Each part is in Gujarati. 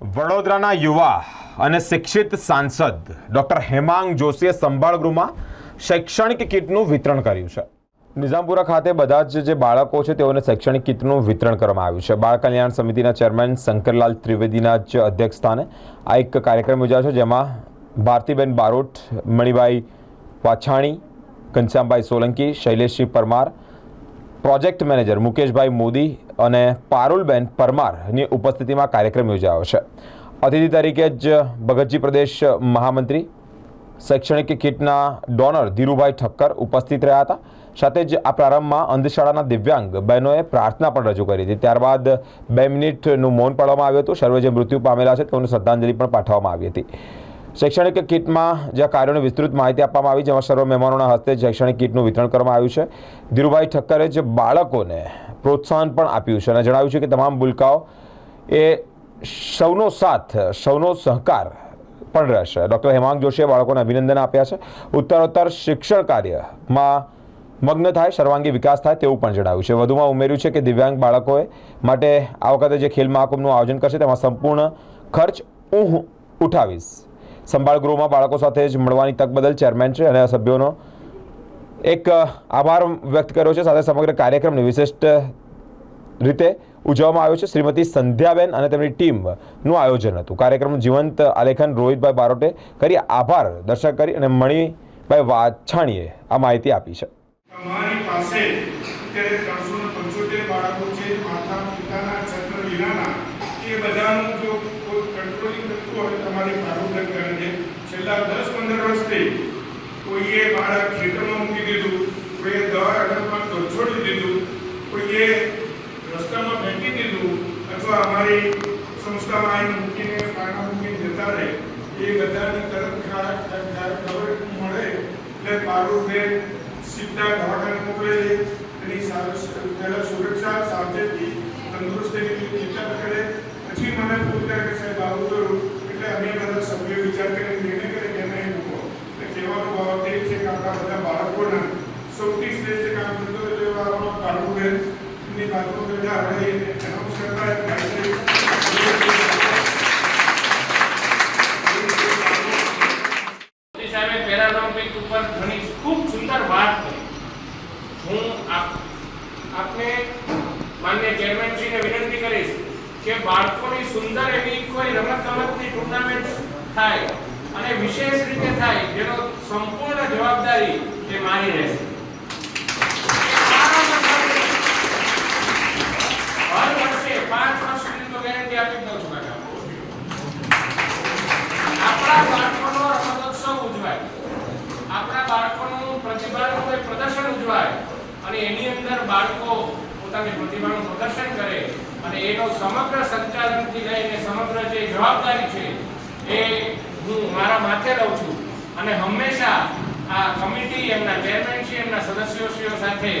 વડોદરાના યુવા અને શિક્ષિત સાંસદ ડૉક્ટર હેમાંગ જોશીએ સંભાળ ગૃહમાં શૈક્ષણિક કીટનું વિતરણ કર્યું છે. નિઝામપુરા ખાતે બધા જ જે બાળકો છે તેઓને શૈક્ષણિક કીટનું વિતરણ કરવામાં આવ્યું છે. બાળ કલ્યાણ સમિતિના ચેરમેન શંકરલાલ ત્રિવેદીના જ અધ્યક્ષસ્થાને આ એક કાર્યક્રમ યોજાયો છે, જેમાં ભારતીબેન બારોટ, મણિભાઈ વાછાણી, ઘનશ્યામભાઈ સોલંકી શૈલેષસિંહ પરમાર પ્રોજેક્ટ મેનેજર મુકેશભાઈ મોદી અને પારુલબેન પરમારની ઉપસ્થિતિમાં કાર્યક્રમ યોજાયો છે. અતિથિ તરીકે જ ભગતજી પ્રદેશ મહામંત્રી, શૈક્ષણિક કિટના ડોનર ધીરુભાઈ ઠક્કર ઉપસ્થિત રહ્યા હતા. સાથે જ આ પ્રારંભમાં અંધશાળાના દિવ્યાંગ બહેનોએ પ્રાર્થના પણ રજૂ કરી હતી. ત્યારબાદ બે મિનિટનું મૌન પાડવામાં આવ્યું હતું. સર્વે જે મૃત્યુ પામેલા છે તેઓને શ્રદ્ધાંજલિ પણ પાઠવવામાં આવી હતી. શૈક્ષણિક કિટમાં જે કાર્યોની વિસ્તૃત માહિતી આપવામાં આવી, જેમાં સર્વ મહેમાનોના હસ્તે શૈક્ષણિક કિટનું વિતરણ કરવામાં આવ્યું છે. ધીરુભાઈ ઠક્કરે જે બાળકોને પ્રોત્સાહન પણ આપ્યું છે અને જણાવ્યું છે કે તમામ ભૂલકાઓ એ સૌનો સાથ, સૌનો સહકાર પણ રહેશે. ડૉક્ટર હેમાંગ જોશીએ બાળકોને અભિનંદન આપ્યા છે. ઉત્તરોત્તર શિક્ષણ કાર્યમાં મગ્ન થાય, સર્વાંગી વિકાસ થાય તેવું પણ જણાવ્યું છે. વધુમાં ઉમેર્યું છે કે દિવ્યાંગ બાળકોએ માટે આ વખતે જે ખેલ મહાકુંભનું આયોજન કરશે, તેમાં સંપૂર્ણ ખર્ચ હું ઉઠાવીશ. સંભાળ ગૃહમાં બાળકો સાથે જ મળવાની તક બદલ ચેરમેન છે અને સભ્યોનો એક આભાર વ્યક્ત કર્યો છે. સાથે સમગ્ર કાર્યક્રમને વિશિષ્ટ રીતે ઉજવવામાં આવ્યો છે. શ્રીમતી સંધ્યાબેન અને તેમની ટીમનું આયોજન હતું. કાર્યક્રમનું જીવંત આલેખન રોહિતભાઈ બારોટે કરી. આભાર દર્શક કરી અને મણિભાઈ વાછાણીએ આ માહિતી આપી છે. બાળકો છે. માતા, પિતાના, છત્ર વિનાના એ બધાનું જો કોઈ કંટ્રોલિંગ કરતું હોય તમારી પ્રારૂપણ કરે છે છેલ્લા દસ પંદર વર્ષથી કોઈએ બાળક ખેતરમાં મૂકી દીધું, કોઈએ દવા રકમમાં તોછોડી દીધું, કોઈએ રસ્તામાં ફેંકી દીધું અથવા અમારી સંસ્થામાં આવીને મૂકીને પાણા મૂકીને જતા રહે, એ બધાની તરત ખબર મળે એટલે પારુબેન સીધા દવાખાને મોકલે છે, એની પહેલા સુરક્ષા સાવચેતી તંદુરસ્તીની ચિંતા કરે. પછી મને પૂછતા કે સાહેબ, આવું કરું, એટલે અમે બધા સભ્યો વિચાર કરીને નિર્ણય કરે કે નહીં મૂકો એટલે કહેવાનો ભાવ તે છે કે આપણા બધા સૌથી શ્રેષ્ઠ કામ કરતો એટલે આપણા ની બાજુ કરતા આપણે એનાઉન્સ કરતા સાહેબે પેરાલિમ્પિક ઉપર ઘણી ખૂબ સુંદર વાત કરી. હું આપ, આપને માન્ય ચેરમેનશ્રીને વિનંતી કરીશ કે બાળકોની સુંદર એવી કોઈ રમત ગમતની ટુર્નામેન્ટ થાય અને વિશેષ રીતે થાય જેનો સંપૂર્ણ જવાબદારી એ મારી રહેશે. હર વર્ષે પાંચ વર્ષ સુધી તો ગેરંટી આપી દઉં છું આપણા બાળકોનો રમતોત્સવ ઉજવાય. આપણા બાળકોનું પ્રતિભાનું કોઈ પ્રદર્શન ઉજવાય. અને એની અંદર બાળકો પોતાની પ્રતિભાનું પ્રદર્શન કરે અને એનો સમગ્ર સંચાલનથી લઈને સમગ્ર જે જવાબદારી છે એ હું મારા માથે લઉં છું. અને હંમેશા આ કમિટી એમના ચેરમેનશ્રી એમના સદસ્યોશ્રીઓ સાથે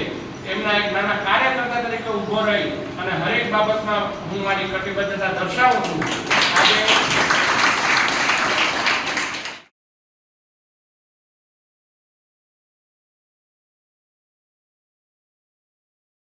એમના એક નાના કાર્યકર્તા તરીકે ઊભો રહી અને હરેક બાબતમાં હું મારી કટિબદ્ધતા દર્શાવું છું.